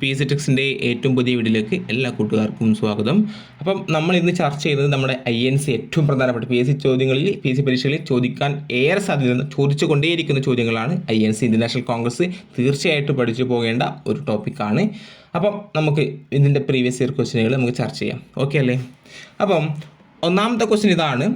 P S ടെക്സിന്റെ ഏറ്റവും പുതിയ വീഡിയോയിലേക്ക് എല്ലാ കൂട്ടുകാർക്കും സ്വാഗതം. അപ്പം നമ്മൾ ഇന്ന് ചർച്ച ചെയ്യുന്നത് നമ്മുടെ ഐ എൻ സി ഏറ്റവും പ്രധാനപ്പെട്ട പി എസ് സി ചോദ്യങ്ങളിൽ പി എസ് സി പരീക്ഷകളിൽ ചോദിക്കാൻ ഏറെ സാധ്യത ചോദിച്ചു കൊണ്ടേയിരിക്കുന്ന ചോദ്യങ്ങളാണ് I N C international Congress തീർച്ചയായിട്ടും പഠിച്ചു പോകേണ്ട ഒരു ടോപ്പിക്കാണ്. അപ്പം നമുക്ക് ഇതിന്റെ പ്രീവിയസ് ഇയർ ക്വസ്റ്റ്യനുകൾ നമുക്ക് ചർച്ച ചെയ്യാം. ഓക്കെ അല്ലേ? അപ്പം ഒന്നാമത്തെ ക്വസ്റ്റ്യൻ ഇതാണ്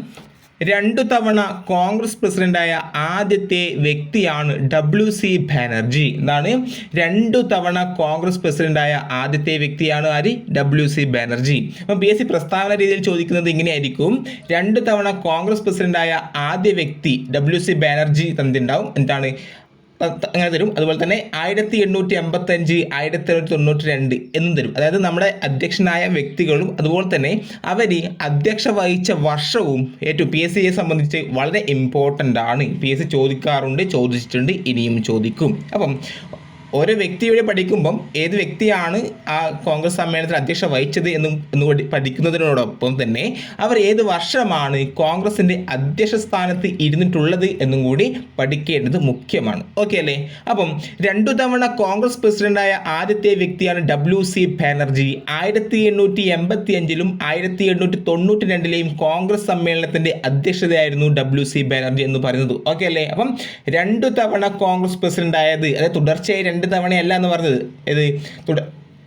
രണ്ടു തവണ കോൺഗ്രസ് പ്രസിഡന്റായ ആദ്യത്തെ വ്യക്തിയാണ് ഡബ്ല്യു സി ബാനർജി എന്താണ്? രണ്ടു തവണ കോൺഗ്രസ് പ്രസിഡന്റായ ആദ്യത്തെ വ്യക്തിയാണ് ആര്? ഡബ്ല്യു സി ബാനർജി അപ്പം ബി എസ് സി പ്രസ്താവന രീതിയിൽ ചോദിക്കുന്നത് ഇങ്ങനെയായിരിക്കും. രണ്ടു തവണ കോൺഗ്രസ് പ്രസിഡന്റായ ആദ്യ വ്യക്തി ഡബ്ല്യു സി ബാനർജി തന്നിട്ടുണ്ടാവും. എന്താണ്? അങ്ങനെ തരും. അതുപോലെ തന്നെ ആയിരത്തി എണ്ണൂറ്റി എൺപത്തഞ്ച് ആയിരത്തി എണ്ണൂറ്റി തൊണ്ണൂറ്റി രണ്ട് എന്നും തരും. അതായത് നമ്മുടെ അധ്യക്ഷനായ വ്യക്തികളും അതുപോലെ തന്നെ അവർ അധ്യക്ഷ വഹിച്ച വർഷവും ഏറ്റവും പി എസ് സിയെ സംബന്ധിച്ച് വളരെ ഇമ്പോർട്ടന്റ് ആണ്. പി എസ് സി ചോദിക്കാറുണ്ട് ചോദിച്ചിട്ടുണ്ട് ഇനിയും ചോദിക്കും. അപ്പം ഓരോ വ്യക്തിയുടെ പഠിക്കുമ്പം ഏത് വ്യക്തിയാണ് ആ കോൺഗ്രസ് സമ്മേളനത്തിൽ അധ്യക്ഷ വഹിച്ചത് എന്നും എന്ന് പഠി- പഠിക്കുന്നതിനോടൊപ്പം തന്നെ അവർ ഏത് വർഷമാണ് കോൺഗ്രസിന്റെ അധ്യക്ഷ സ്ഥാനത്ത് ഇരുന്നിട്ടുള്ളത് എന്നും കൂടി പഠിക്കേണ്ടത് മുഖ്യമാണ്. ഓക്കെ അല്ലേ? അപ്പം രണ്ടു തവണ കോൺഗ്രസ് പ്രസിഡന്റായ ആദ്യത്തെ വ്യക്തിയാണ് ഡബ്ല്യു സി ബാനർജി. ആയിരത്തി എണ്ണൂറ്റി എൺപത്തി അഞ്ചിലും ആയിരത്തി എണ്ണൂറ്റി തൊണ്ണൂറ്റി രണ്ടിലെയും കോൺഗ്രസ് സമ്മേളനത്തിന്റെ അധ്യക്ഷതയായിരുന്നു ഡബ്ല്യു സി ബാനർജി എന്ന് പറയുന്നത്. ഓക്കെ അല്ലേ? അപ്പം രണ്ടു തവണ കോൺഗ്രസ് പ്രസിഡന്റ് ആയത് അതായത് തുടർച്ചയായി രണ്ട് തവണയല്ല എന്ന് പറഞ്ഞത്. ഇത് തുട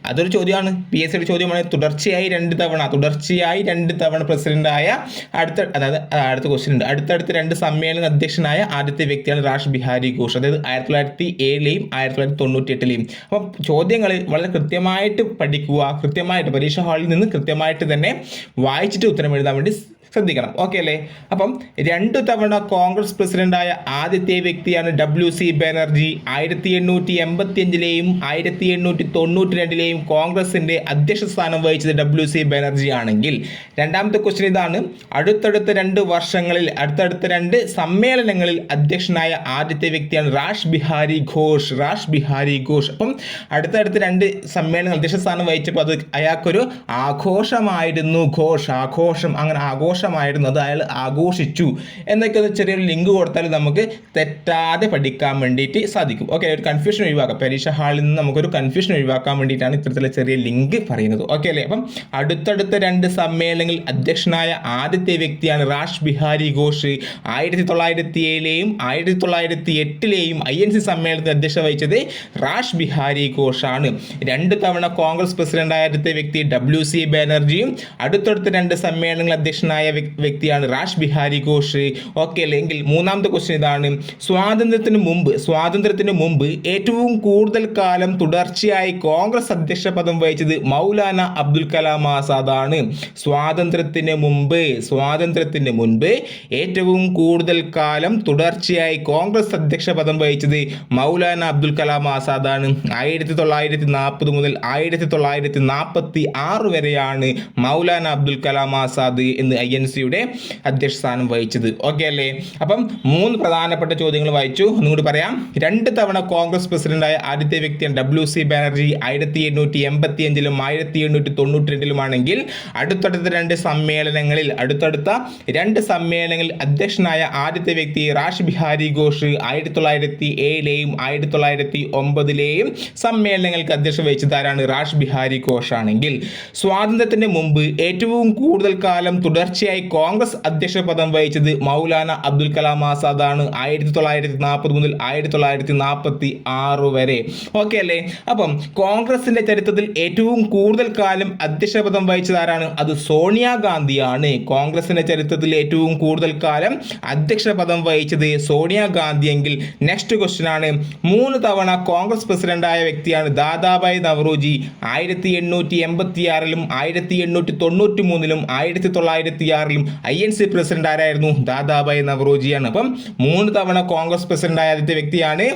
അതൊരു ചോദ്യമാണ്. പി എസ് സിയുടെ ചോദ്യമാണ്. തുടർച്ചയായി രണ്ട് തവണ തുടർച്ചയായി രണ്ട് തവണ പ്രസിഡന്റായ അടുത്ത അതായത് അടുത്ത ക്വസ്റ്റ്യൻ ഉണ്ട്. അടുത്തടുത്ത് രണ്ട് സമ്മേളന അധ്യക്ഷനായ ആദ്യത്തെ വ്യക്തിയാണ് റാഷ് ബിഹാരി ഘോഷ്. അതായത് ആയിരത്തി തൊള്ളായിരത്തി ഏഴിലെയും ആയിരത്തി തൊള്ളായിരത്തി തൊണ്ണൂറ്റി എട്ടിലെയും അപ്പം ചോദ്യങ്ങൾ വളരെ കൃത്യമായിട്ട് പഠിക്കുക കൃത്യമായിട്ട് പരീക്ഷാ ഹാളിൽ നിന്ന് കൃത്യമായിട്ട് തന്നെ വായിച്ചിട്ട് ഉത്തരം എഴുതാൻ വേണ്ടി ശ്രദ്ധിക്കണം. ഓക്കെ അല്ലേ? അപ്പം രണ്ടു തവണ കോൺഗ്രസ് പ്രസിഡന്റായ ആദ്യത്തെ വ്യക്തിയാണ് ഡബ്ല്യു സി ബാനർജി ആയിരത്തി എണ്ണൂറ്റി എൺപത്തി അഞ്ചിലെയും ആയിരത്തി എണ്ണൂറ്റി തൊണ്ണൂറ്റി രണ്ടിലെയും കോൺഗ്രസിന്റെ അധ്യക്ഷ സ്ഥാനം വഹിച്ചത് ഡബ്ല്യു സി ബാനർജി ആണെങ്കിൽ. രണ്ടാമത്തെ ക്വസ്റ്റ്യൻ ഇതാണ്. അടുത്തടുത്ത രണ്ട് വർഷങ്ങളിൽ അടുത്തടുത്ത രണ്ട് സമ്മേളനങ്ങളിൽ അധ്യക്ഷനായ ആദ്യത്തെ വ്യക്തിയാണ് റാഷ് ബിഹാരി ഘോഷ്. റാഷ് ബിഹാരി ഘോഷ്. അപ്പം അടുത്തടുത്ത രണ്ട് സമ്മേളനങ്ങൾ അധ്യക്ഷ സ്ഥാനം വഹിച്ചപ്പോൾ അത് അയാൾക്കൊരു ആഘോഷമായിരുന്നു ഘോഷ്. ആഘോഷം അങ്ങനെ ആഘോഷമായിരുന്നു അത് അയാൾ ആഘോഷിച്ചു. എന്നൊക്കെ ഒരു ചെറിയൊരു ലിങ്ക് കൊടുത്താൽ നമുക്ക് തെറ്റാതെ പഠിക്കാൻ വേണ്ടിയിട്ട് സാധിക്കും. ഓക്കെ ഒരു കൺഫ്യൂഷൻ ഒഴിവാക്കാം. പരീക്ഷ ഹാളിൽ നിന്ന് നമുക്കൊരു കൺഫ്യൂഷൻ ഒഴിവാക്കാൻ വേണ്ടിയിട്ടാണ് ഇത്തരത്തിലെ ചെറിയ ലിങ്ക് പറയുന്നത്. ഓക്കെ അല്ലേ? അപ്പം അടുത്തടുത്ത രണ്ട് സമ്മേളനങ്ങളിൽ അധ്യക്ഷനായ ആദ്യത്തെ വ്യക്തിയാണ് റാഷ് ബിഹാരി ഘോഷ്. ആയിരത്തി തൊള്ളായിരത്തി ഏഴിലെയും ആയിരത്തി തൊള്ളായിരത്തി എട്ടിലെയും ഐ എൻ സി സമ്മേളനത്തിൽ അധ്യക്ഷ വഹിച്ചത് റാഷ് ബിഹാരി ഘോഷാണ്. രണ്ട് തവണ കോൺഗ്രസ് പ്രസിഡന്റായ ആദ്യത്തെ വ്യക്തി ഡബ്ല്യു സി ബാനർജിയും അടുത്തടുത്ത രണ്ട് സമ്മേളനങ്ങളിൽ അധ്യക്ഷനായ വ്യക്- വ്യക്തിയാണ് റാഷ് ബിഹാരി ഘോഷ്. ഓക്കെ അല്ലെങ്കിൽ മൂന്നാമത്തെ ക്വസ്റ്റ്യൻ ഇതാണ്. സ്വാതന്ത്ര്യത്തിന് മുമ്പ് സ്വാതന്ത്ര്യത്തിന് മുമ്പ് ഏറ്റവും കൂടുതൽ കാലം തുടർച്ചയായി കോൺഗ്രസ് അധ്യക്ഷ പദം വഹിച്ചത് മൗലാന അബ്ദുൽ കലാം ആസാദാണ് സ്വാതന്ത്ര്യത്തിന് മുമ്പ് സ്വാതന്ത്ര്യത്തിന് മുൻപ് ഏറ്റവും കൂടുതൽ കാലം തുടർച്ചയായി കോൺഗ്രസ് അധ്യക്ഷ പദം വഹിച്ചത് മൗലാന അബ്ദുൽ കലാം ആസാദാണ് ആയിരത്തി തൊള്ളായിരത്തി നാൽപ്പത് മുതൽ ആയിരത്തി തൊള്ളായിരത്തി നാൽപ്പത്തി ആറ് വരെയാണ് മൗലാന അബ്ദുൽ കലാം ആസാദ് എന്ന് എൻ സിയുടെ അധ്യക്ഷ സ്ഥാനം വഹിച്ചത്. ഓക്കെ അല്ലേ? അപ്പം മൂന്ന് പ്രധാനപ്പെട്ട ചോദ്യങ്ങൾ വായിച്ചു. ഒന്നുകൂടി പറയാം. രണ്ട് തവണ കോൺഗ്രസ് പ്രസിഡന്റായ ആദ്യത്തെ വ്യക്തിയാണ് ഡബ്ല്യു സി ബാനർജി ആയിരത്തി എണ്ണൂറ്റി എൺപത്തി അഞ്ചിലും ആയിരത്തി എണ്ണൂറ്റി തൊണ്ണൂറ്റി രണ്ടിലുമാണെങ്കിൽ അടുത്തടുത്ത രണ്ട് സമ്മേളനങ്ങളിൽ അടുത്തടുത്ത രണ്ട് സമ്മേളനങ്ങളിൽ അധ്യക്ഷനായ ആദ്യത്തെ വ്യക്തി റാഷ് ബിഹാരി ഘോഷ് ആയിരത്തി തൊള്ളായിരത്തി ഏഴിലെയും ആയിരത്തി തൊള്ളായിരത്തി ഒമ്പതിലെയും സമ്മേളനങ്ങൾക്ക് അധ്യക്ഷ വഹിച്ചതാരാണ് റാഷ് ബിഹാരി ഘോഷ് ആണെങ്കിൽ സ്വാതന്ത്ര്യത്തിന് മുമ്പ് ഏറ്റവും കൂടുതൽ കാലം തുടർച്ചയായി കോൺഗ്രസ് അധ്യക്ഷ പദം വഹിച്ചത് മൗലാന അബ്ദുൽ കലാം ആസാദാണ് ആയിരത്തി തൊള്ളായിരത്തി നാൽപ്പത് മുതൽ ആയിരത്തി തൊള്ളായിരത്തി നാൽപ്പത്തി ആറ് വരെ. ഓക്കെ അല്ലേ? അപ്പം കോൺഗ്രസിന്റെ ചരിത്രത്തിൽ ഏറ്റവും കൂടുതൽ കാലം അധ്യക്ഷ പദം വഹിച്ചത് ആരാണ്? അത് സോണിയാഗാന്ധിയാണ് കോൺഗ്രസിന്റെ ചരിത്രത്തിൽ ഏറ്റവും കൂടുതൽ കാലം അധ്യക്ഷ പദം വഹിച്ചത് സോണിയാഗാന്ധി എങ്കിൽ നെക്സ്റ്റ് ക്വസ്റ്റ്യൻ ആണ്. മൂന്ന് തവണ കോൺഗ്രസ് പ്രസിഡന്റായ വ്യക്തിയാണ് ദാദാബായ് നവറോജി. ആയിരത്തി എണ്ണൂറ്റി എൺപത്തി ആറിലും ആയിരത്തി എണ്ണൂറ്റി തൊണ്ണൂറ്റി മൂന്നിലും ആയിരത്തി തൊള്ളായിരത്തി ആറിലും ഐ എൻ സി പ്രസിഡന്റ് ആരായിരുന്നു? ദാദാബായ് നവറോജിയാണ്. അപ്പം മൂന്ന് തവണ കോൺഗ്രസ് പ്രസിഡന്റ് ആയ ആദ്യത്തെ വ്യക്തിയാണ്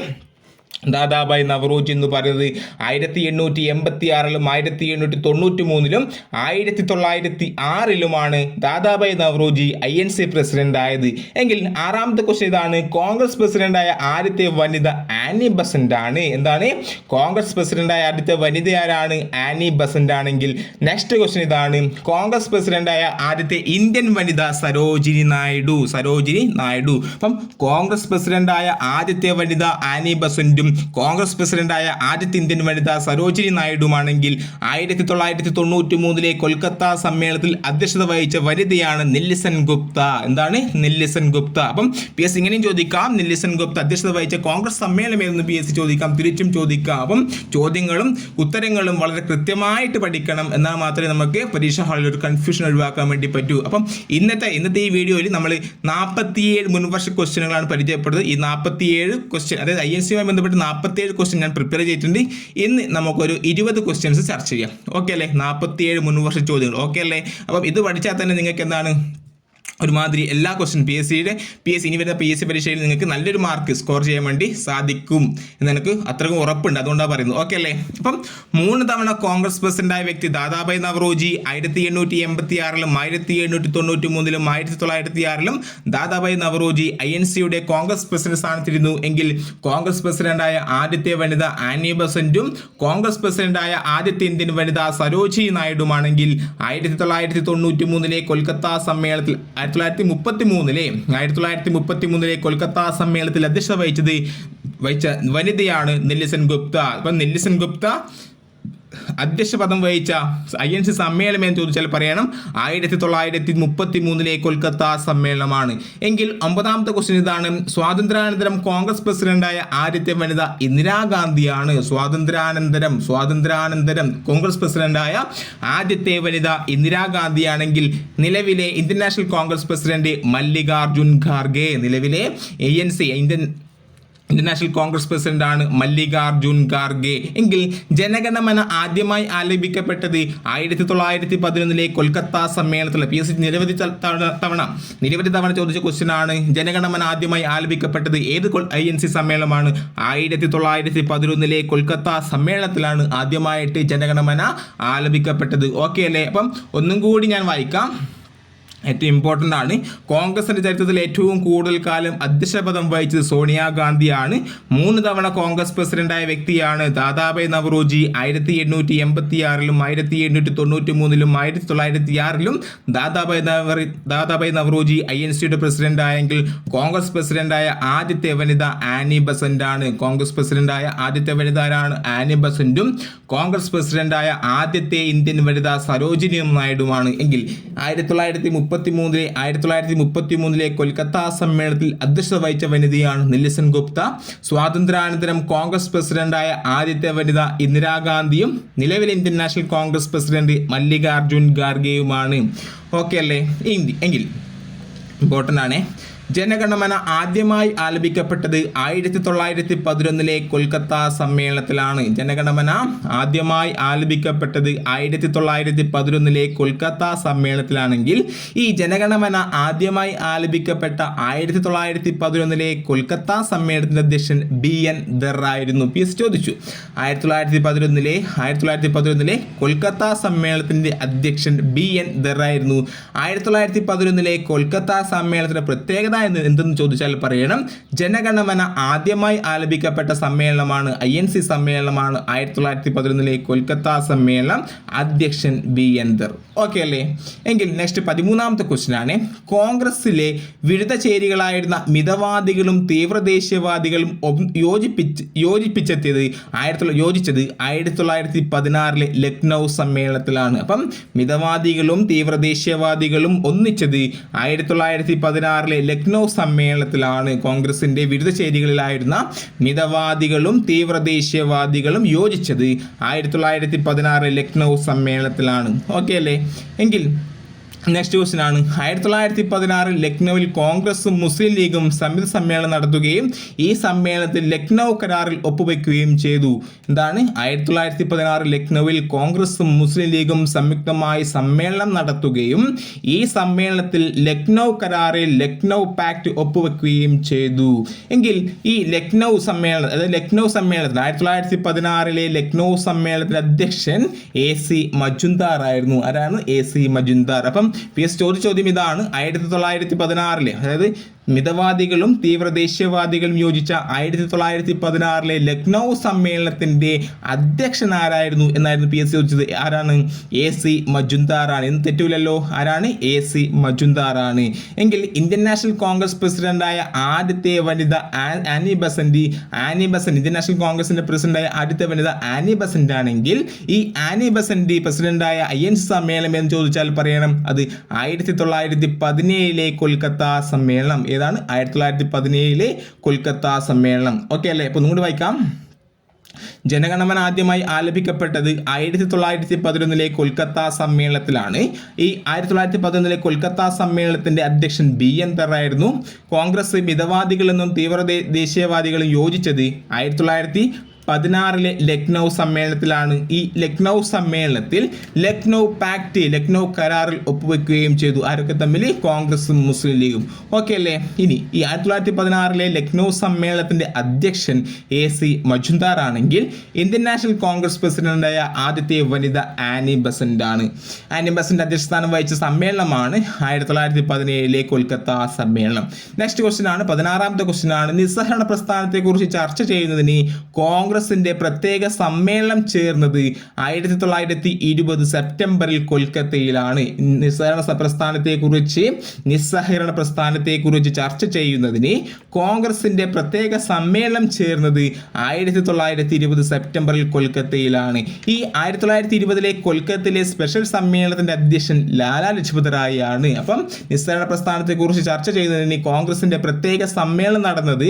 ദാദാബായ് നവറോജി എന്ന് പറയുന്നത് ആയിരത്തി എണ്ണൂറ്റി എൺപത്തി ആറിലും ആയിരത്തി എണ്ണൂറ്റി തൊണ്ണൂറ്റി മൂന്നിലും ആയിരത്തി തൊള്ളായിരത്തി ആറിലുമാണ് Dadabhai Naoroji I N C president ആയത് എങ്കിൽ ആറാമത്തെ ക്വസ്റ്റ്യൻ ഇതാണ്. കോൺഗ്രസ് പ്രസിഡന്റായ ആദ്യത്തെ വനിത ആനി ബസന്റ് ആണ് എന്താണ്? കോൺഗ്രസ് പ്രസിഡന്റായ ആദ്യത്തെ വനിത ആരാണ്? ആനി ബസന്റ് ആണെങ്കിൽ നെക്സ്റ്റ് ക്വസ്റ്റ്യൻ ഇതാണ്. കോൺഗ്രസ് പ്രസിഡന്റായ ആദ്യത്തെ ഇന്ത്യൻ വനിത സരോജിനി നായിഡു. സരോജിനി നായിഡു. അപ്പം കോൺഗ്രസ് പ്രസിഡന്റായ ആദ്യത്തെ വനിത ആനി ബസന്റും പ്രസിഡന്റും കോൺഗ്രസ് പ്രസിഡന്റായ ആദ്യത്തെ ഇന്ത്യൻ വനിത സരോജിനി നായിഡുമാണെങ്കിൽ ആയിരത്തി തൊള്ളായിരത്തി തൊണ്ണൂറ്റി മൂന്നിലെ കൊൽക്കത്ത സമ്മേളനത്തിൽ അധ്യക്ഷത വഹിച്ച വനിതയാണ് നില്ലിസൻ ഗുപ്ത. എന്താണ്? നില്ലിസൻ ഗുപ്ത. അപ്പം പി എസ് ഇങ്ങനെയും ചോദിക്കാം. നില്ലിസൻ ഗുപ്ത അധ്യക്ഷത വഹിച്ച കോൺഗ്രസ് സമ്മേളനം എന്ന് പി എസ് ചോദിക്കാം. തിരിച്ചും ചോദിക്കാം. അപ്പം ചോദ്യങ്ങളും ഉത്തരങ്ങളും വളരെ കൃത്യമായിട്ട് പഠിക്കണം എന്നാൽ മാത്രമേ നമുക്ക് പരീക്ഷ ഹാളിൽ ഒരു കൺഫ്യൂഷൻ ഒഴിവാക്കാൻ വേണ്ടി പറ്റൂ. അപ്പം ഇന്നത്തെ ഇന്നത്തെ ഈ വീഡിയോയിൽ നമ്മൾ നാൽപ്പത്തിയേഴ് മുൻവർഷ ക്വസ്റ്റ്യനുകളാണ് പരിചയപ്പെടുന്നത്. ഈ നാൽപ്പത്തിയേഴ് ക്വസ്റ്റ്യൻ അതായത് ഐ എൻ സിയുമായി ബന്ധപ്പെട്ട് നാൽപ്പത്തിയേഴ് ക്വസ്റ്റ്യൻ ഞാൻ പ്രിപ്പയർ ചെയ്തിട്ടുണ്ട്. ഇന്ന് നമുക്കൊരു ഇരുപത് ക്വസ്റ്റ്യൻസ് ചർച്ച ചെയ്യാം. ഓക്കെ അല്ലേ? നാൽപ്പത്തിയേഴ് മുൻവർഷ ചോദ്യങ്ങൾ. ഓക്കെ അല്ലേ? അപ്പം ഇത് പഠിച്ചാൽ തന്നെ നിങ്ങൾക്ക് എന്താണ്? ഒരുമാതിരി എല്ലാ ക്വസ്റ്റ്യൻ പി എസ് സിയുടെ പി എസ് സി ഇനി വരുന്ന പി എസ് സി പരീക്ഷയിൽ നിങ്ങൾക്ക് നല്ലൊരു മാർക്ക് സ്കോർ ചെയ്യാൻ വേണ്ടി സാധിക്കും എന്ന് എനിക്ക് അത്രക്കും ഉറപ്പുണ്ട്. അതുകൊണ്ടാണ് പറയുന്നത്. ഓക്കെ അല്ലേ? അപ്പം മൂന്ന് തവണ കോൺഗ്രസ് പ്രസിഡന്റായ വ്യക്തി ദാദാഭായ് നവറോജി ആയിരത്തി എണ്ണൂറ്റി എൺപത്തി ആറിലും ആയിരത്തി എണ്ണൂറ്റി തൊണ്ണൂറ്റി മൂന്നിലും ആയിരത്തി തൊള്ളായിരത്തി ആറിലും ദാദാഭായ് നവറോജി ഐ എൻ സിയുടെ കോൺഗ്രസ് പ്രസിഡന്റ് സ്ഥാനത്തിരുന്നു. എങ്കിൽ കോൺഗ്രസ് പ്രസിഡന്റായ ആദ്യത്തെ വനിത ആനി ബസന്റും കോൺഗ്രസ് പ്രസിഡന്റായ ആദ്യത്തെ ഇന്ത്യൻ വനിത സരോജി നായിഡുമാണെങ്കിൽ ആയിരത്തി തൊള്ളായിരത്തി തൊണ്ണൂറ്റി മൂന്നിലെ കൊൽക്കത്ത സമ്മേളനത്തിൽ ആയിരത്തി തൊള്ളായിരത്തി മുപ്പത്തി മൂന്നിലെ ആയിരത്തി തൊള്ളായിരത്തി മുപ്പത്തി മൂന്നിലെ കൊൽക്കത്ത സമ്മേളനത്തിൽ അധ്യക്ഷത വഹിച്ചത് വഹിച്ച വനിതയാണ് നെല്ലിസൻ ഗുപ്ത. അപ്പം നെല്ലിസൻ ഗുപ്ത അധ്യക്ഷ പദം വഹിച്ച ഐ എൻ സി സമ്മേളനം എന്ന് ചോദിച്ചാൽ പറയണം. ആയിരത്തി തൊള്ളായിരത്തി മുപ്പത്തി മൂന്നിലെ കൊൽക്കത്ത സമ്മേളനമാണ്. എങ്കിൽ ഒമ്പതാമത്തെ ക്വസ്റ്റ്യൻ ഇതാണ്. സ്വാതന്ത്ര്യാനന്തരം കോൺഗ്രസ് പ്രസിഡന്റായ ആദ്യത്തെ വനിത ഇന്ദിരാഗാന്ധിയാണ്. സ്വാതന്ത്ര്യാനന്തരം സ്വാതന്ത്ര്യാനന്തരം കോൺഗ്രസ് പ്രസിഡന്റായ ആദ്യത്തെ വനിത ഇന്ദിരാഗാന്ധിയാണെങ്കിൽ നിലവിലെ Indian National Congress president Mallikarjun Kharge നിലവിലെ A N C Indian Indian National Congress പ്രസിഡന്റാണ് മല്ലികാർജുൻ ഖാർഗെ. എങ്കിൽ ജനഗണമന ആദ്യമായി ആലപിക്കപ്പെട്ടത് ആയിരത്തി തൊള്ളായിരത്തി പതിനൊന്നിലെ കൊൽക്കത്ത സമ്മേളനത്തിൽ പി എസ് സി നിരവധി തവണ നിരവധി തവണ ചോദിച്ച ക്വസ്റ്റ്യനാണ് ജനഗണമന ആദ്യമായി ആലപിക്കപ്പെട്ടത് ഏത് ഐ എൻ സി സമ്മേളനമാണ്? ആയിരത്തി തൊള്ളായിരത്തി പതിനൊന്നിലെ കൊൽക്കത്ത സമ്മേളനത്തിലാണ് ആദ്യമായിട്ട് ജനഗണമന ആലപിക്കപ്പെട്ടത്. ഓക്കെ അല്ലേ? അപ്പം ഒന്നും കൂടി ഞാൻ വായിക്കാം. ഏറ്റവും ഇമ്പോർട്ടന്റ് ആണ്. കോൺഗ്രസിന്റെ ചരിത്രത്തിൽ ഏറ്റവും കൂടുതൽ കാലം അധ്യക്ഷപദം വഹിച്ചത് സോണിയാഗാന്ധിയാണ് മൂന്ന് തവണ കോൺഗ്രസ് പ്രസിഡന്റായ വ്യക്തിയാണ് ദാദാബായ് നവറോജി. ആയിരത്തി എണ്ണൂറ്റി എൺപത്തി ആറിലും ആയിരത്തി എണ്ണൂറ്റി തൊണ്ണൂറ്റി മൂന്നിലും ആയിരത്തി തൊള്ളായിരത്തി ആറിലും ദാദാബായ് നവറി ദാദാബായ് നവറോജി ഐ എൻ സിയുടെ പ്രസിഡന്റ് ആയെങ്കിൽ കോൺഗ്രസ് പ്രസിഡന്റായ ആദ്യത്തെ വനിത ആനി ബസന്റ് ആണ്. കോൺഗ്രസ് പ്രസിഡന്റായ ആദ്യത്തെ വനിത ആരാണ് ആനി ബസന്റും. കോൺഗ്രസ് പ്രസിഡന്റായ ആദ്യത്തെ ഇന്ത്യൻ വനിത സരോജിനിയും നായിഡുമാണ്. എങ്കിൽ ആയിരത്തി തൊള്ളായിരത്തി മുപ്പത്തി മൂന്നിലെ ആയിരത്തി തൊള്ളായിരത്തി മുപ്പത്തി മൂന്നിലെ കൊൽക്കത്ത സമ്മേളനത്തിൽ അധ്യക്ഷത വഹിച്ച വനിതയാണ് നില്ലിസൻ ഗുപ്ത. സ്വാതന്ത്ര്യാനന്തരം കോൺഗ്രസ് പ്രസിഡന്റായ ആദ്യത്തെ വനിത ഇന്ദിരാഗാന്ധിയും നിലവിലെ Indian National Congress president Mallikarjun ഖാർഗെയുമാണ്. Okay അല്ലേ? എങ്കിൽ- ഇമ്പോർട്ടന്റ് ആണ്. ജനഗണമന ആദ്യമായി ആലപിക്കപ്പെട്ടത് ആയിരത്തി തൊള്ളായിരത്തി പതിനൊന്നിലെ കൊൽക്കത്ത സമ്മേളനത്തിലാണ്. ജനഗണമന ആദ്യമായി ആലപിക്കപ്പെട്ടത് ആയിരത്തി തൊള്ളായിരത്തി പതിനൊന്നിലെ കൊൽക്കത്ത സമ്മേളനത്തിലാണെങ്കിൽ ഈ ജനഗണമന ആദ്യമായി ആലപിക്കപ്പെട്ട ആയിരത്തി തൊള്ളായിരത്തി പതിനൊന്നിലെ കൊൽക്കത്ത സമ്മേളനത്തിന്റെ അധ്യക്ഷൻ ബി എൻ ദർ ആയിരുന്നു പി എസ് ചോദിച്ചു. ആയിരത്തി തൊള്ളായിരത്തി പതിനൊന്നിലെ ആയിരത്തി തൊള്ളായിരത്തി പതിനൊന്നിലെ കൊൽക്കത്ത സമ്മേളനത്തിന്റെ അധ്യക്ഷൻ ബി എൻ ദർ ആയിരുന്നു ആയിരത്തി തൊള്ളായിരത്തി പതിനൊന്നിലെ കൊൽക്കത്ത സമ്മേളനത്തിന്റെ പ്രത്യേകത എന്ന് എന്തെന്ന് ചോദിച്ചാൽ പറയണം. ജനഗണമന ആദ്യമായി ആലപിക്കപ്പെട്ട സമ്മേളനമാണ് ഐ എൻ സി സമ്മേളനമാണ്. ആയിരത്തി തൊള്ളായിരത്തി പതിനൊന്നിലെ കൊൽക്കത്ത സമ്മേളനം. അധ്യക്ഷൻ ബി എൻ ദർ ഓക്കെ അല്ലേ? എങ്കിൽ നെക്സ്റ്റ് പതിമൂന്നാമത്തെ ക്വസ്റ്റ്യൻ ആണ്. കോൺഗ്രസിലെ വിവിധ ചേരികളായിരുന്ന മിതവാദികളും തീവ്രദേശീയവാദികളും യോജിപ്പിച്ച് യോജിപ്പിച്ചെത്തിയത് ആയിരത്തി യോജിച്ചത് ആയിരത്തി തൊള്ളായിരത്തി പതിനാറിലെ ലക്നൗ സമ്മേളനത്തിലാണ്. അപ്പം മിതവാദികളും തീവ്രദേശീയവാദികളും ഒന്നിച്ചത് ആയിരത്തി തൊള്ളായിരത്തി പതിനാറിലെ ലക്നൗ സമ്മേളനത്തിലാണ് കോൺഗ്രസിന്റെ വിരുദ്ധ ചേരികളിലായിരുന്ന മിതവാദികളും തീവ്രദേശീയവാദികളും യോജിച്ചത്. ആയിരത്തി തൊള്ളായിരത്തി പതിനാറ് ലക്നൗ സമ്മേളനത്തിലാണ്. ഓക്കെ അല്ലേ? എങ്കിൽ നെക്സ്റ്റ് ക്വസ്റ്റ്യൻ ആണ്. ആയിരത്തി തൊള്ളായിരത്തി പതിനാറിൽ ലക്നൌവിൽ കോൺഗ്രസും മുസ്ലിം ലീഗും സംയുക്ത സമ്മേളനം നടത്തുകയും ഈ സമ്മേളനത്തിൽ ലക്നൗ കരാറിൽ ഒപ്പുവെക്കുകയും ചെയ്തു. എന്താണ്? ആയിരത്തി തൊള്ളായിരത്തി പതിനാറിൽ ലക്നൌവിൽ കോൺഗ്രസും മുസ്ലിം ലീഗും സംയുക്തമായി സമ്മേളനം നടത്തുകയും ഈ സമ്മേളനത്തിൽ ലക്നൗ കരാറിൽ ലക്നൗ പാക്ട് ഒപ്പുവെക്കുകയും ചെയ്തു. എങ്കിൽ ഈ ലക്നൗ സമ്മേളനം അതായത് ലക്നൗ സമ്മേളനത്തിൽ ആയിരത്തി തൊള്ളായിരത്തി പതിനാറിലെ ലക്നൗ സമ്മേളനത്തിന്റെ അധ്യക്ഷൻ എ സി മജുന്ദാർ ആയിരുന്നു ആരാണ്? എ സി മജുന്ദാർ അപ്പം പി എസ് ചോദ്യ ചോദ്യം ഇതാണ് ആയിരത്തി തൊള്ളായിരത്തി പതിനാറിലെ. അതായത് മിതവാദികളും തീവ്രദേശീയവാദികളും യോജിച്ച ആയിരത്തി തൊള്ളായിരത്തി പതിനാറിലെ ലക്നൗ സമ്മേളനത്തിന്റെ അധ്യക്ഷൻ ആരായിരുന്നു എന്നായിരുന്നു പി എസ് സി ചോദിച്ചത്. ആരാണ്? എ സി മജുന്ദാറാണ് എന്ന് തെറ്റൂലല്ലോ ആരാണ്? എ സി മജുന്ദാറാണ് എങ്കിൽ ഇന്ത്യൻ നാഷണൽ കോൺഗ്രസ് പ്രസിഡന്റായ ആദ്യത്തെ വനിത ആനി ബസന്തി ആനി ബസൻ ഇന്ത്യൻ നാഷണൽ കോൺഗ്രസിന്റെ പ്രസിഡന്റായ ആദ്യത്തെ വനിത ആനി ബസന്റ് ആണെങ്കിൽ ഈ ആനി ബസന്റ് പ്രസിഡന്റായ ഐ എൻ സമ്മേളനം എന്ന് ചോദിച്ചാൽ പറയണം. അത് ആയിരത്തി തൊള്ളായിരത്തി പതിനേഴിലെ കൊൽക്കത്ത സമ്മേളനം. ഏതാണ് ആയിരത്തി തൊള്ളായിരത്തി പതിനേഴിലെ കൊൽക്കത്ത സമ്മേളനം. ഓക്കെ അല്ലേ? അപ്പൊ ഒന്നുകൂടി വായിക്കാം. ജനഗണമന ആദ്യമായി ആലപിക്കപ്പെട്ടത് ആയിരത്തി തൊള്ളായിരത്തി പതിനൊന്നിലെ കൊൽക്കത്ത സമ്മേളനത്തിലാണ്. ഈ ആയിരത്തി തൊള്ളായിരത്തി പതിനൊന്നിലെ കൊൽക്കത്ത സമ്മേളനത്തിന്റെ അധ്യക്ഷൻ ബി എൻ തറായിരുന്നു കോൺഗ്രസ് മിതവാദികളെന്നും തീവ്ര ദേശീയവാദികളും യോജിച്ചത് ആയിരത്തി തൊള്ളായിരത്തി പതിനാറിലെ ലക്നൗ സമ്മേളനത്തിലാണ് ഈ ലക്നൗ സമ്മേളനത്തിൽ ലക്നൗ പാക്റ്റ് ലക്നൗ കരാറിൽ ഒപ്പുവെക്കുകയും ചെയ്തു. ആരൊക്കെ തമ്മിൽ കോൺഗ്രസും മുസ്ലിം ലീഗും. ഓക്കെ അല്ലേ? ഇനി ഈ ആയിരത്തി തൊള്ളായിരത്തി പതിനാറിലെ ലക്നൗ സമ്മേളനത്തിന്റെ അധ്യക്ഷൻ എ സി മജുന്ദാർ ആണെങ്കിൽ ഇന്ത്യൻ നാഷണൽ കോൺഗ്രസ് പ്രസിഡന്റായ ആദ്യത്തെ വനിത ആനി ബസന്റ് ആണ് ആനി ബസന്റ് അധ്യക്ഷസ്ഥാനം വഹിച്ച സമ്മേളനമാണ് ആയിരത്തി തൊള്ളായിരത്തി പതിനേഴിലെ കൊൽക്കത്ത സമ്മേളനം. നെക്സ്റ്റ് ക്വസ്റ്റ്യൻ ആണ്. പതിനാറാമത്തെ ക്വസ്റ്റ്യൻ ആണ്. നിസ്സഹരണ പ്രസ്ഥാനത്തെ കുറിച്ച് ചർച്ച ചെയ്യുന്നതിന് കോൺഗ്രസിന്റെ പ്രത്യേക സമ്മേളനം ചേർന്നത് ആയിരത്തി തൊള്ളായിരത്തി ഇരുപത് സെപ്റ്റംബറിൽ കൊൽക്കത്തയിലാണ്. നിസ്സഹരണ പ്രസ്ഥാനത്തെക്കുറിച്ച് നിസ്സഹകരണ പ്രസ്ഥാനത്തെക്കുറിച്ച് ചർച്ച ചെയ്യുന്നതിന് കോൺഗ്രസിന്റെ പ്രത്യേക സമ്മേളനം ചേർന്നത് ആയിരത്തി തൊള്ളായിരത്തി ഇരുപത് സെപ്റ്റംബറിൽ കൊൽക്കത്തയിലാണ്. ഈ ആയിരത്തി തൊള്ളായിരത്തി ഇരുപതിലെ കൊൽക്കത്തയിലെ സ്പെഷ്യൽ സമ്മേളനത്തിന്റെ അധ്യക്ഷൻ ലാലാ ലജ്പത് റായി ആണ് അപ്പം നിസ്സഹരണ പ്രസ്ഥാനത്തെക്കുറിച്ച് ചർച്ച ചെയ്യുന്നതിന് കോൺഗ്രസിന്റെ പ്രത്യേക സമ്മേളനം നടന്നത്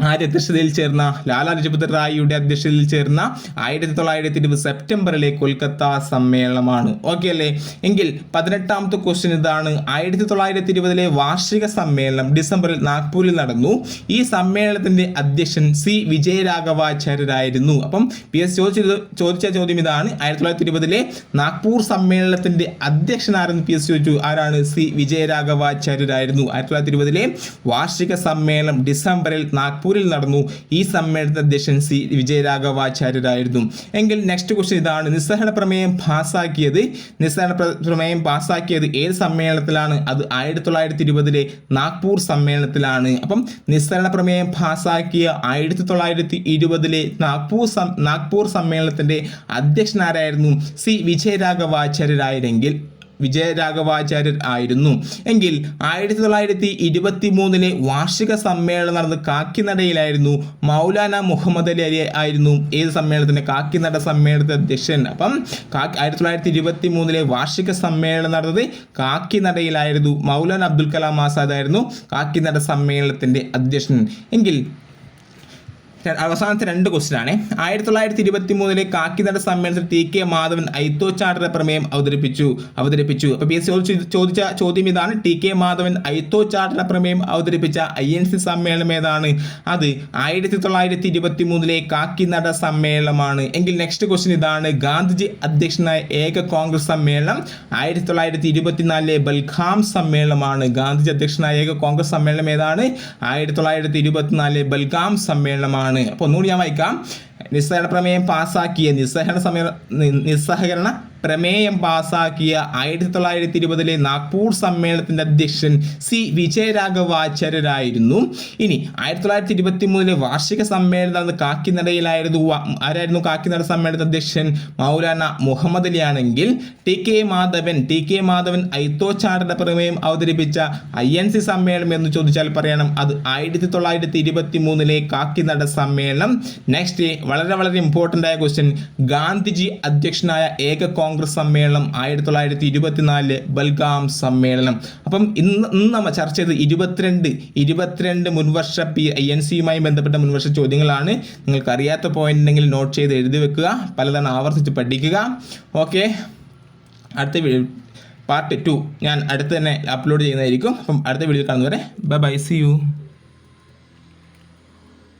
ആദ്യ അധ്യക്ഷതയിൽ ചേർന്ന ലാലാ ലജപത് റായിയുടെ അധ്യക്ഷതയിൽ ചേർന്ന ആയിരത്തി തൊള്ളായിരത്തി ഇരുപത് സെപ്റ്റംബറിലെ കൊൽക്കത്ത സമ്മേളനമാണ്. ഓക്കെ അല്ലേ? എങ്കിൽ പതിനെട്ടാമത്തെ ക്വസ്റ്റ്യൻ ഇതാണ്. ആയിരത്തി തൊള്ളായിരത്തി ഇരുപതിലെ വാർഷിക സമ്മേളനം ഡിസംബറിൽ നാഗ്പൂരിൽ നടന്നു. ഈ സമ്മേളനത്തിന്റെ അധ്യക്ഷൻ സി വിജയരാഘവാചാര്യരായിരുന്നു. അപ്പം പി എസ് ചോദിച്ചത് ചോദിച്ച ചോദ്യം ഇതാണ്. ആയിരത്തി തൊള്ളായിരത്തി ഇരുപതിലെ നാഗ്പൂർ സമ്മേളനത്തിന്റെ അധ്യക്ഷൻ ആരെന്ന് പി എസ് ചോദിച്ചു? ആരാണ്? സി വിജയരാഘവാചാര്യരായിരുന്നു. ആയിരത്തി തൊള്ളായിരത്തി ഇരുപതിലെ വാർഷിക സമ്മേളനം ഡിസംബറിൽ നാഗ്പൂരിൽ നടന്നു. ഈ സമ്മേളനത്തിന്റെ അധ്യക്ഷൻ സി വിജയരാഘവാചാര്യരായിരുന്നു. എങ്കിൽ നെക്സ്റ്റ് ക്വസ്റ്റ്യൻ ഇതാണ്. നിസ്സഹരണ പ്രമേയം പാസ്സാക്കിയത്? നിസ്സഹരണ പ്രമേയം പാസ്സാക്കിയത് ഏത് സമ്മേളനത്തിലാണ്? അത് ആയിരത്തി തൊള്ളായിരത്തി ഇരുപതിലെ നാഗ്പൂർ സമ്മേളനത്തിലാണ്. അപ്പം നിസ്സഹരണ പ്രമേയം പാസ്സാക്കിയ ആയിരത്തി തൊള്ളായിരത്തി ഇരുപതിലെ നാഗ്പൂർ നാഗ്പൂർ സമ്മേളനത്തിന്റെ അധ്യക്ഷനാരായിരുന്നു സി വിജയരാഘവാചാര്യരായിരുന്നെങ്കിൽ വിജയരാഘവാചാര്യർ ആയിരുന്നു. എങ്കിൽ ആയിരത്തി തൊള്ളായിരത്തി ഇരുപത്തി മൂന്നിലെ വാർഷിക സമ്മേളനം നടന്ന കാക്കിനടയിലായിരുന്നു. മൗലാന മുഹമ്മദ് അലി അലി ആയിരുന്നു ഏത് സമ്മേളനത്തിന്റെ കാക്കിനട സമ്മേളനത്തെ അധ്യക്ഷൻ. അപ്പം ആയിരത്തി തൊള്ളായിരത്തി ഇരുപത്തി മൂന്നിലെ വാർഷിക സമ്മേളനം നടന്നത് കാക്കിനടയിലായിരുന്നു. മൗലാന അബ്ദുൽ കലാം ആസാദ് ആയിരുന്നു കാക്കിനട സമ്മേളനത്തിന്റെ അധ്യക്ഷൻ. എങ്കിൽ അവസാനത്തെ രണ്ട് ക്വസ്റ്റ്യൻ ആണ്. ആയിരത്തി തൊള്ളായിരത്തി ഇരുപത്തി മൂന്നിലെ കാക്കിനട സമ്മേളനത്തിൽ ടി കെ മാധവൻ ഐത്തോ ഐത്തോച്ചാട്ട പ്രമേയം അവതരിപ്പിച്ചു അവതരിപ്പിച്ചു. അപ്പൊ എസ് ചോദിച്ച ചോദ്യം ഇതാണ്. ടി കെ മാധവൻ ഐത്തോ ഐത്തോച്ചാട്ട പ്രമേയം അവതരിപ്പിച്ച ഐ എൻ സി സമ്മേളനം ഏതാണ്? അത് ആയിരത്തി തൊള്ളായിരത്തി ഇരുപത്തി മൂന്നിലെ കാക്കിനട സമ്മേളനമാണ്. എങ്കിൽ നെക്സ്റ്റ് ക്വസ്റ്റ്യൻ ഇതാണ്. ഗാന്ധിജി അധ്യക്ഷനായ ഏക കോൺഗ്രസ് സമ്മേളനം ആയിരത്തി തൊള്ളായിരത്തി ഇരുപത്തിനാലിലെ ബൽഖാം സമ്മേളനമാണ്. ഗാന്ധിജി അധ്യക്ഷനായ ഏക കോൺഗ്രസ് സമ്മേളനം ഏതാണ്? ആയിരത്തി തൊള്ളായിരത്തി ഇരുപത്തിനാലിലെ ബൽഖാം സമ്മേളനമാണ്. അപ്പോൾ ഒന്നുകൂടി ഞാൻ വായിക്കാം. നിസ്സഹരണ പ്രമേയം പാസ്സാക്കിയ നിസ്സഹരണ സമയ നിസ്സഹകരണ പ്രമേയം പാസാക്കിയ ആയിരത്തി തൊള്ളായിരത്തി ഇരുപതിലെ നാഗ്പൂർ സമ്മേളനത്തിന്റെ അധ്യക്ഷൻ സി വിജയരാഘവാചാര്യരായിരുന്നു. ഇനി ആയിരത്തി തൊള്ളായിരത്തി ഇരുപത്തി മൂന്നിലെ വാർഷിക സമ്മേളനം കാക്കിനടയിലായിരുന്നു. ആരായിരുന്നു കാക്കിനട സമ്മേളനത്തിന്റെ അധ്യക്ഷൻ? മൗലാന മുഹമ്മദ് അലി ആണെങ്കിൽ T K Madhavan T K Madhavan ഐത്തോച്ചാരുടെ പ്രമേയം അവതരിപ്പിച്ച ഐ എൻ സി സമ്മേളനം എന്ന് ചോദിച്ചാൽ പറയണം. അത് ആയിരത്തി തൊള്ളായിരത്തി ഇരുപത്തി മൂന്നിലെ കാക്കിനട സമ്മേളനം. നെക്സ്റ്റ് വളരെ വളരെ ഇമ്പോർട്ടന്റ് ആയ ക്വസ്റ്റ്യൻ ഗാന്ധിജി അധ്യക്ഷനായ ഏക സമ്മേളനം ആയിരത്തി തൊള്ളായിരത്തി ഇരുപത്തിനാലിലെ ബൽഗാം സമ്മേളനം. അപ്പം ഇന്ന് ഇന്ന് നമ്മൾ ചർച്ച ചെയ്ത് ഇരുപത്തിരണ്ട് ഇരുപത്തിരണ്ട് മുൻവർഷ പി ഐ എൻ സിയുമായി ബന്ധപ്പെട്ട മുൻവർഷ ചോദ്യങ്ങളാണ്. നിങ്ങൾക്ക് അറിയാത്ത പോയിന്റ് ഉണ്ടെങ്കിൽ നോട്ട് ചെയ്ത് എഴുതി വെക്കുക. പലതവണ ആവർത്തിച്ച് പഠിക്കുക. ഓക്കെ അടുത്ത പാർട്ട് ടു ഞാൻ അടുത്ത് തന്നെ അപ്ലോഡ് ചെയ്യുന്നതായിരിക്കും. അപ്പം അടുത്ത വീഡിയോ കാണുന്നവരെ ബൈ ബൈ സി യു